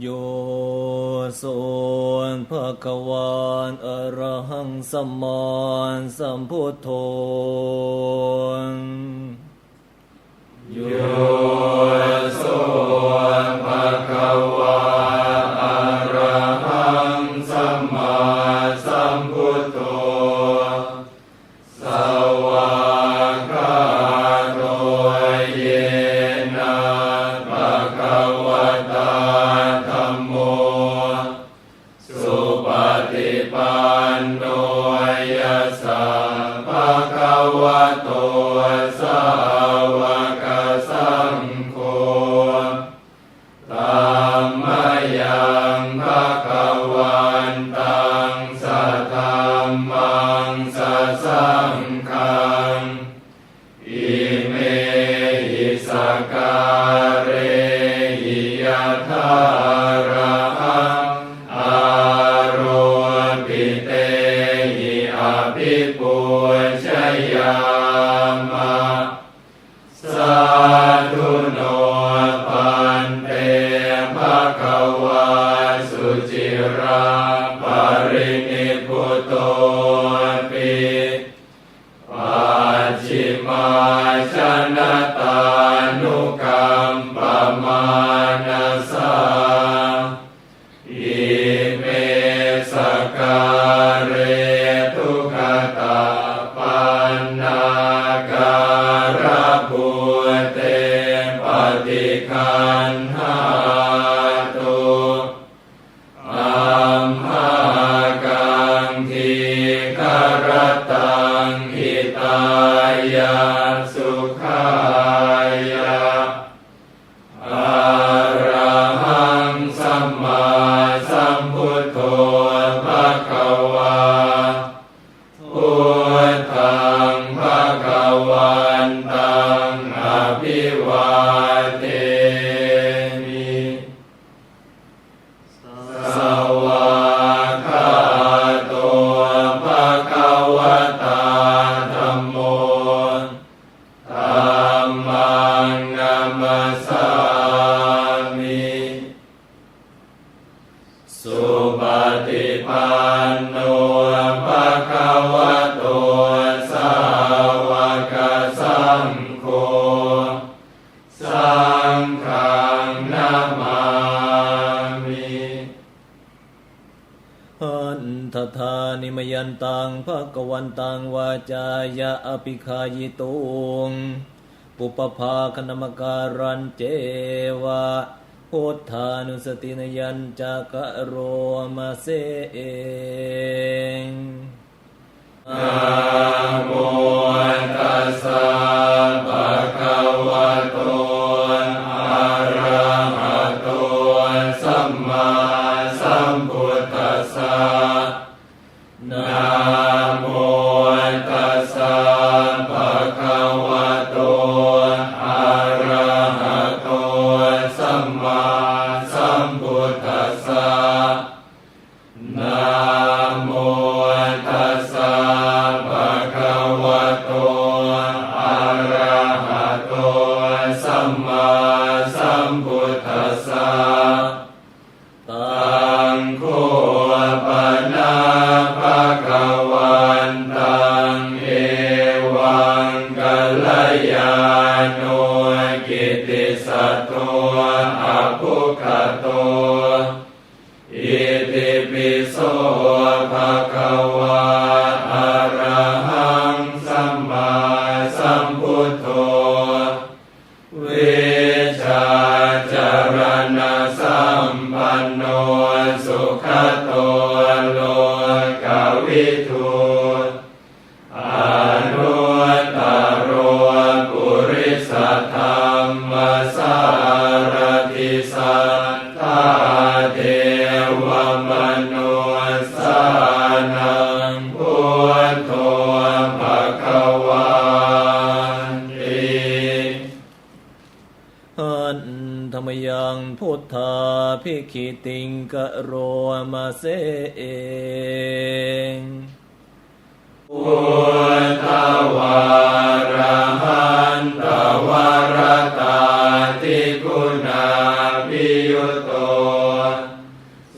โยสุนพระควานอรหังสมานสัมพุทโธโย สัตตัมมังสั สุปฏิปันโนภะควะโตสาวกสังโฆสังฆังมามิหันทธานิมยันตังภะกวันตังวาจายะอภิคายตุงปุปภาคณมการันเจวะ อุทานุสตินยันจากะโรมาเซเองอะโมตัสสะภะคะวะโตอะระหะโตสัมมาสัมพุทธัสสะนะโม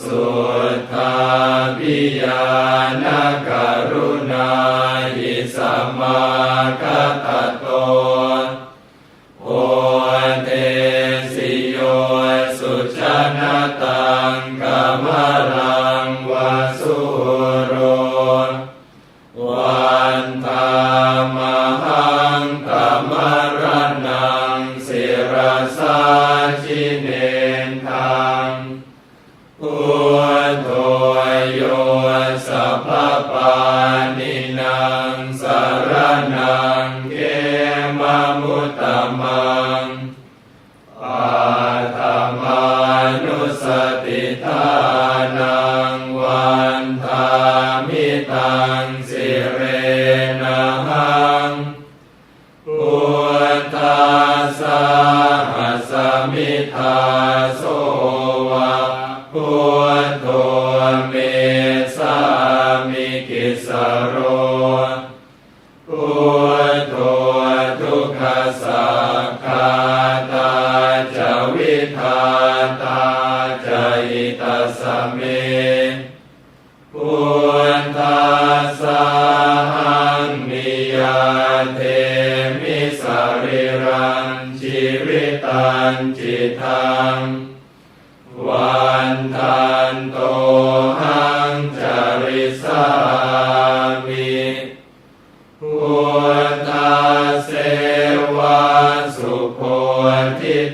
So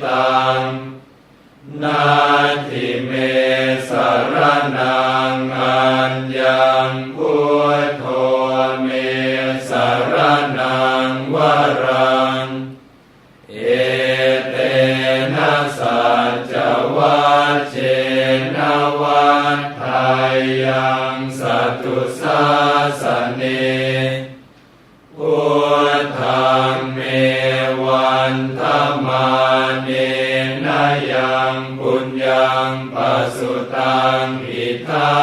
ตัง นาทิเมสารนังอัญญัง ทั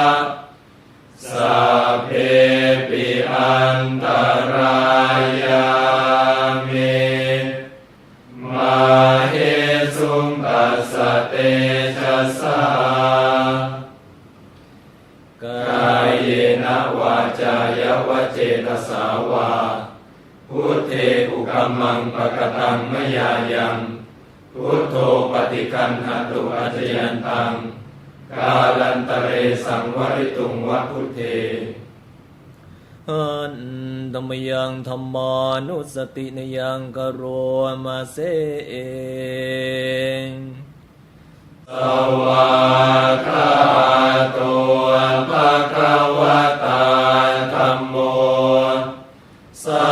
สัพเพปิอันตรายามิมาเหสุงตัสเตชะสากากายยเยนะวาจายวเจตสาวาพุทเทอุกัมมังปะกตังมยายังพุทโธปฏิกันหตุอัจยันตัง กาลันตะเรสังวริตุงวัพุทเทอันธรรมยังธรรมานุสตินยังกโรมาเสเองสวากขาโตัวภะคะวะตาธัมโม สั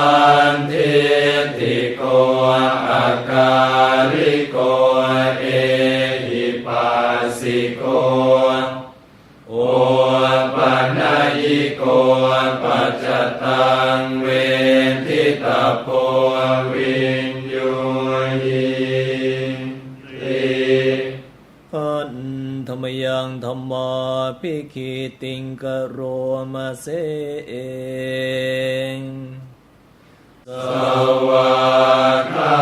นทิติโกอาการิโก จตังเวทิตาโพวินโยหิติอันธรรมยังธรรมาพิคิติงกโรมาเสเองสวากขา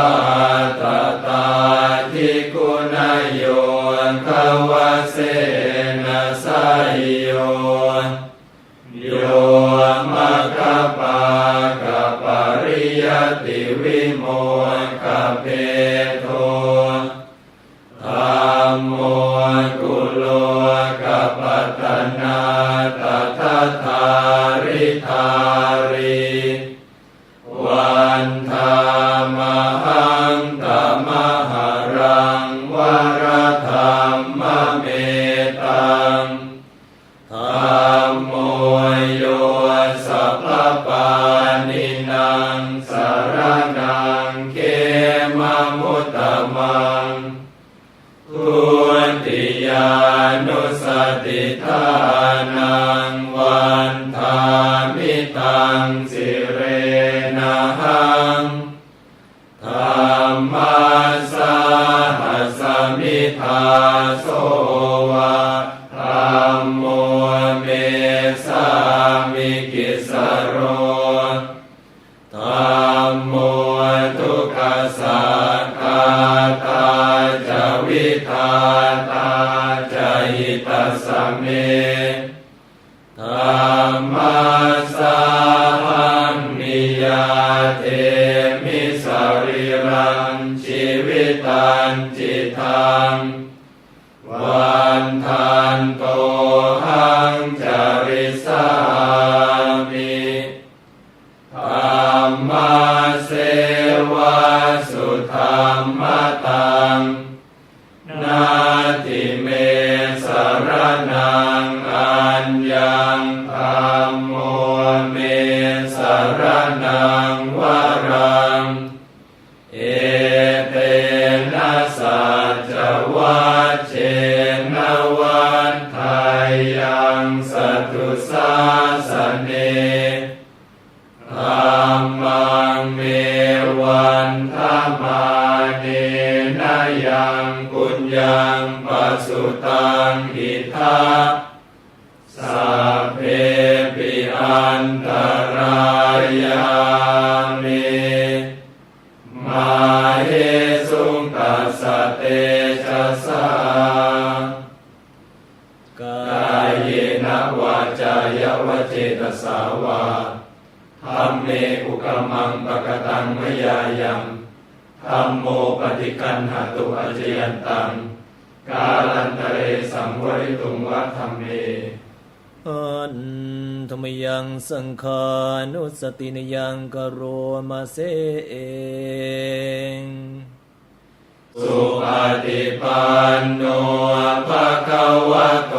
ตาตาทิกุณโยคาวาเสนสายโยโย คปากปริยติวิโมกะเพโทธรรมโมกุโลกปัตนาตถาทาริธาริวันธามหังตมหรังวรธรรมเม สิเรนะหังธรรมาสหัสมิทาโสวะธรรมโมเมสามิกิสโรธรรมโมทุกขสักาตาจวิทาตาจหิตสเมธรรมาสา ทังวันทันโต นทมานีนายังกุญญังปัสสุตังหิทาสัพเพปิอันตรายามีมาเหสุงตัสเตชะสสะกายเยนะวาจายวเจตสาวาธรรมเม รมังปกตังมยายังธรรมโมปฏิกันหาตุอจยันตัง กาลันตเรสังวริตุงวัธรรมเมอันธรรมยังสังขานุสตินยังกโรมาเสเองสุปฏิปันโนภะคะวะโต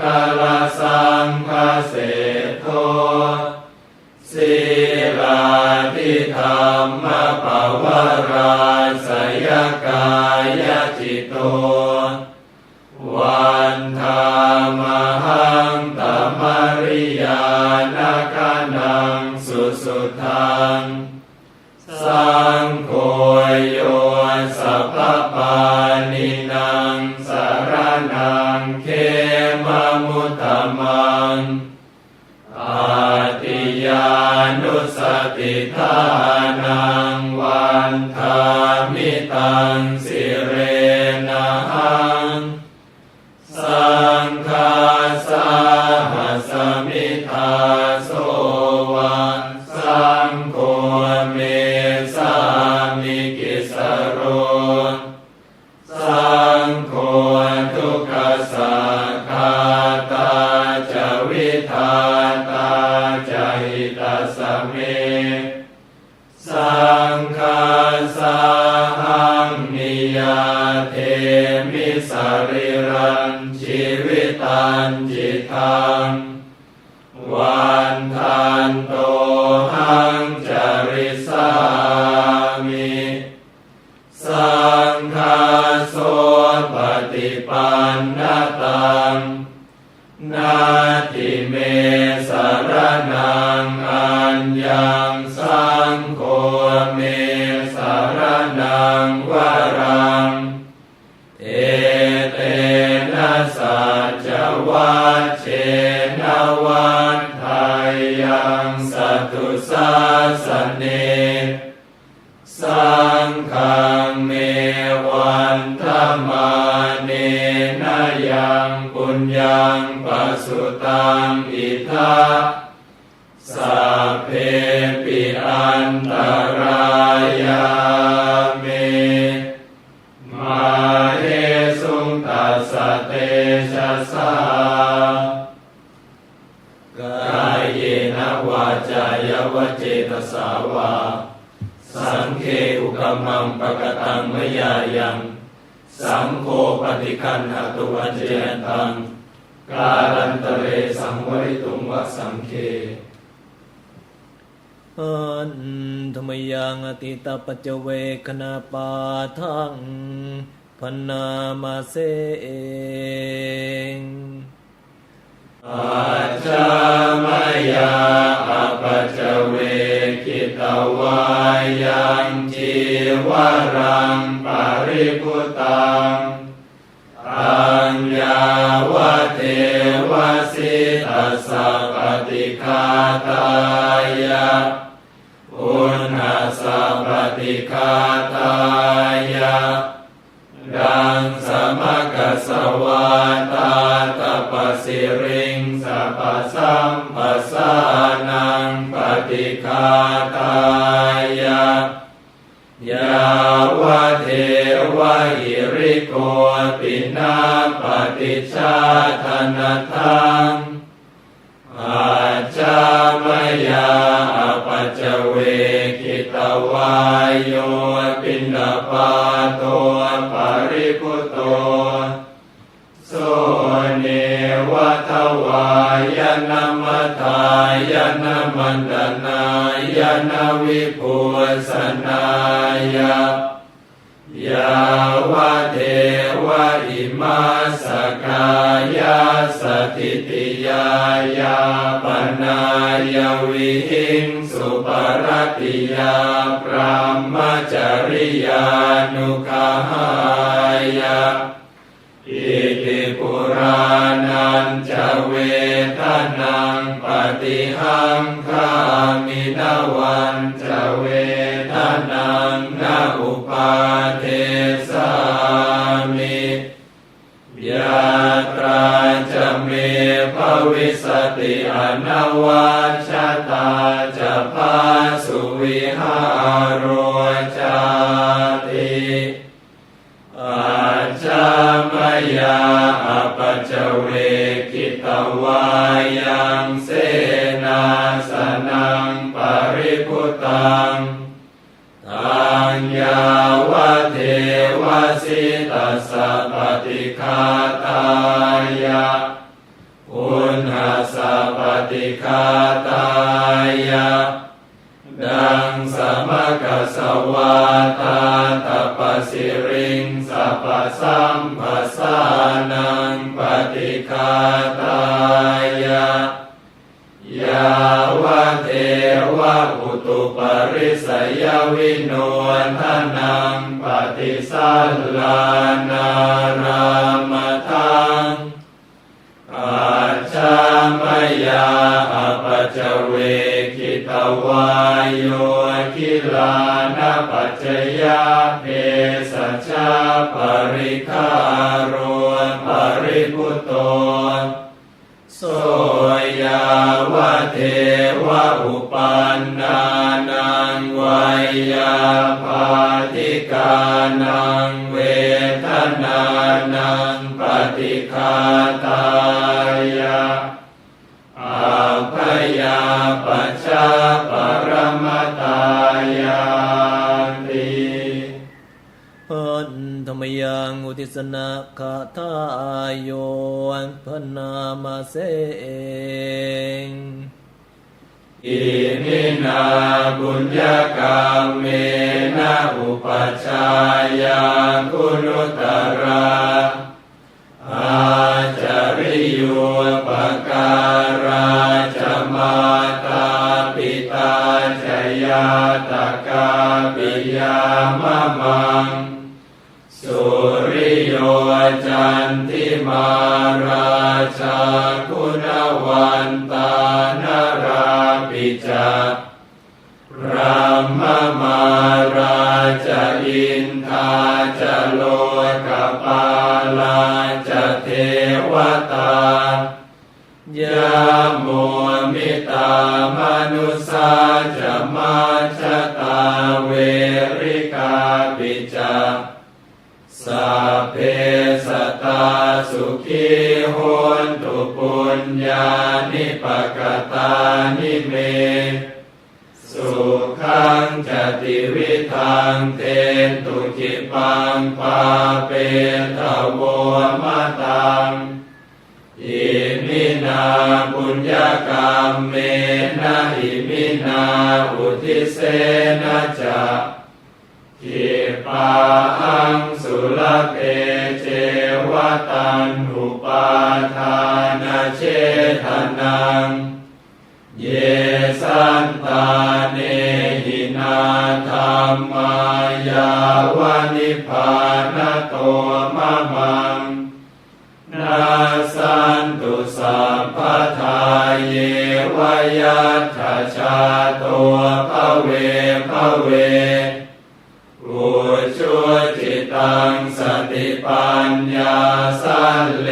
คาลสังคเสโทสิราธิธรรมปวราสยกายจิตโต งวริตุงวะสังเคอันธรรมยังอติตาปัจเจเวคณาปาทังพันนามาเสเองอาจามายาอปัจจเวกิตวายังจีวรังปาริพุตัง อัญญาวเทวสิตัสสะปฏิคาตายะอุณหสะปฏิคาตายะดังสมกัสสวาตาตปสิริงสัพสัมปสานังปฏิคาตายะยาวเทวะหิ ฏิชาธนทังอาจามยาอปัจจเวกิตวายโยปินดาปาโตปริพุโตโสเนวะทวายนามทายนามันตนายนาวิภูสนายายาวะเท มาสกายาสถิติยายาปนายวิหิงสุปรติยาพระมจริยานุขายาอิติปุรานันจะเวทนังปฏิหังคามินาวันจ วิสติอนวัชตาจะพาสุวิหา ตายะดังสมกัสวาตาตปสิริงสัพสัมภสานังปฏิคาตายะยาวเทวะอุตุปริสยวิโนทนังปฏิสัลลานารา ยาเพสัชาปริคารโรปริพุโตโสยาวะเทวะอุปันนานังวัยยาภาธิกานังเวทนานังปฏิคาตายะอาภยาป ยังอุทิสนาคาทายโยพันนามาเสเองอิมินาบุญญากรรมเมนะอุปัชฌายังคุณุตระอาจาริโยปการ จันทิมาราชาคุณวันตานราปิจาระมมาราจะอินทาจโลกปาลาจเทวตายะโมมิตามนุสาจมาชะตาเวริกาปิจา สัพเพสตาสุขีโหนตุปุญญานิปกตานิเม สุขังจติวิทังเทนตุจิปังปาเปทโวมะตังอิมินาปุญญกรรมเมนะอิมินาอุทิเสนะจะ กิปาหังสุลเกเจวตันหุปาทานเชทนัง เยสันตาเนหินาธรรมายาวนิพพานโตมะมัง นาสันตุสัพพทาเยวยัตถชาตัวพระเวพระเว ชุจิตังสติปัญญาสันเล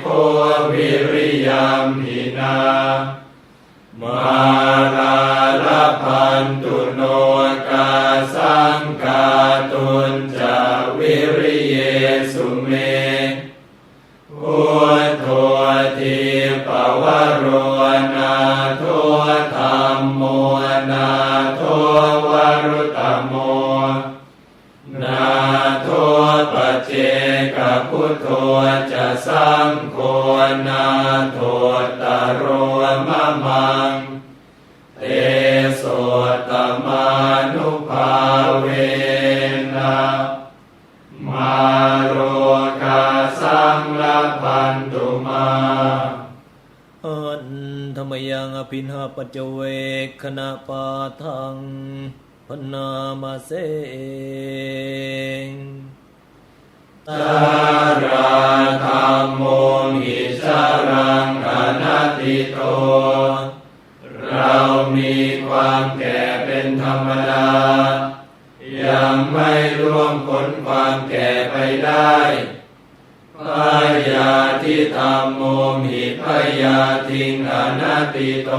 โควิริยมหินามาราลพันตุโนกาสังกาตุนจาวิริิโต เรามีความแก่เป็นธรรมดา ยังไม่ร่วงพ้นความแก่ไปได้พยาทิธรรมโมหิพยาทิงอนัตติโต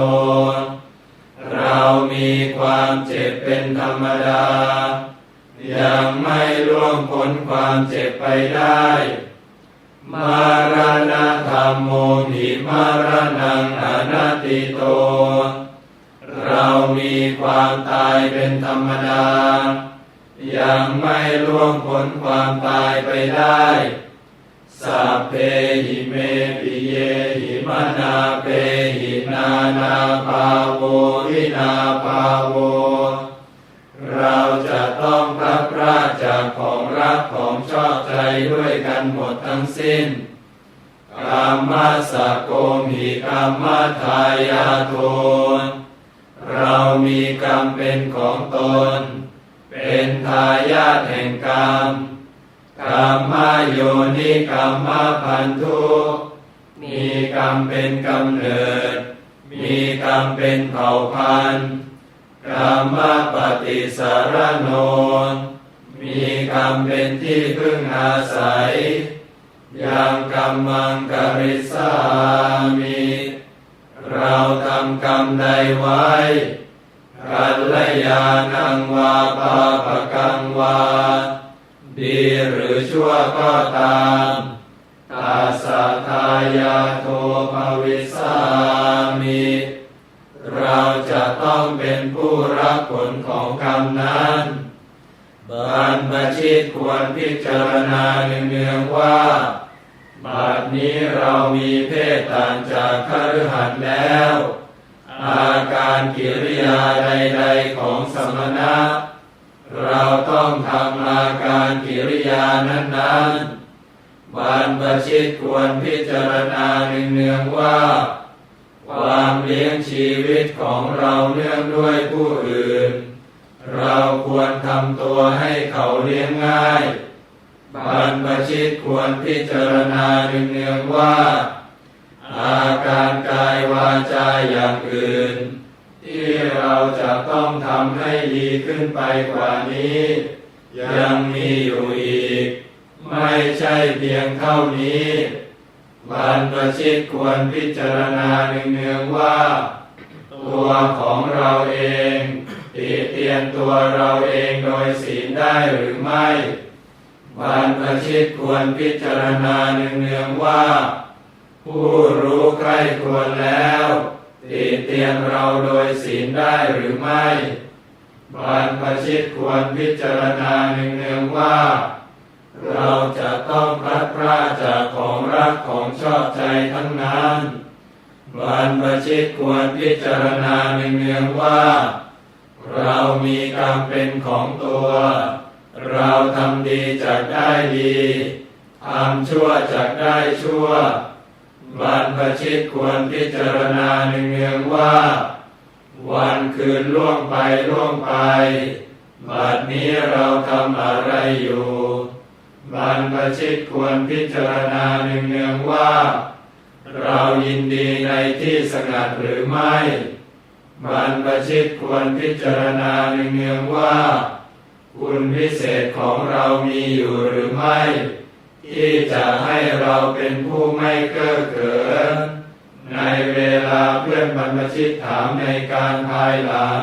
เรามีความเจ็บเป็นธรรมดา ยังไม่ร่วงพ้นความเจ็บไปได้ มารณะธรรมโมหิมารณังอนัตติโต เรามีความตายเป็นธรรมดา ยังไม่ร่วงพ้นความตายไปได้สัพเพหิเมปิเยหิมนาเปหินานาภาโววินาภาโว กันหมดทั้งสิ้นกรรมสะโกมิกรรมทายาโทนเรามีกรรมเป็นของตน เป็นทายาทแห่งกรรมกรรมโยนิกรรมพันธุมีกรรมเป็นกำเนิด มีกรรมเป็นเผ่าพันธุ์กรรมปฏิสารโน มีกรรมเป็นที่พึ่งอาศัย ยังกรรมังกริสามิ เราทำกรรมใดไว้กัลยาณังวาปาปกังวา ดีหรือชั่วก็ตามตาสะทายาโทภวิสามิ เราจะต้องเป็นผู้รับผลของกรรมนั้น บรรพชิตควรพิจารณาเนืองว่า บัดนี้เรามีเพศต่างจากคฤหัสถ์แล้ว อาการกิริยาใด ๆของสมณะ เราต้องทำอาการกิริยานั้นๆบรรพชิตควรพิจารณาเนืองว่า ความเลี้ยงชีวิตของเราเนื่องด้วยผู้อื่น เราควรทำตัวให้เขาเลี้ยงง่าย บรรพชิตควรพิจารณาเนืองๆว่า อาการกายวาจาอย่างอื่น ที่เราจะต้องทำให้ดีขึ้นไปกว่านี้ ยังมีอยู่อีก ไม่ใช่เพียงเท่านี้บรรพชิตควรพิจารณาเนืองๆว่า ตัวของเราเอง ติเตียนตัวเราเองโดยศีลได้หรือไม่บรรพชิตควรพิจารณาเนืองๆว่า ผู้รู้ใครควรแล้วติเตียนเราโดยศีลได้หรือไม่บรรพชิตควรพิจารณาเนืองๆว่า เราจะต้องพลัดพรากจากของรักของชอบใจทั้งนั้นบรรพชิตควรพิจารณาเนืองๆว่า เรามีกรรมเป็นของตัว เราทำดีจากได้ดีทำชั่วจากได้ชั่วบรรพชิตควรพิจารณาเนืองๆว่า วันคืนล่วงไปล่วงไป บัดนี้เราทำอะไรอยู่บรรพชิตควรพิจารณาเนืองๆว่า เรายินดีในที่สงัดหรือไม่ บรรพชิตควรพิจารณาเนืองๆว่า คุณพิเศษของเรามีอยู่หรือไม่ ที่จะให้เราเป็นผู้ไม่เก้อเกินในเวลาเพื่อนบรรพชิตถามในการภายหลัง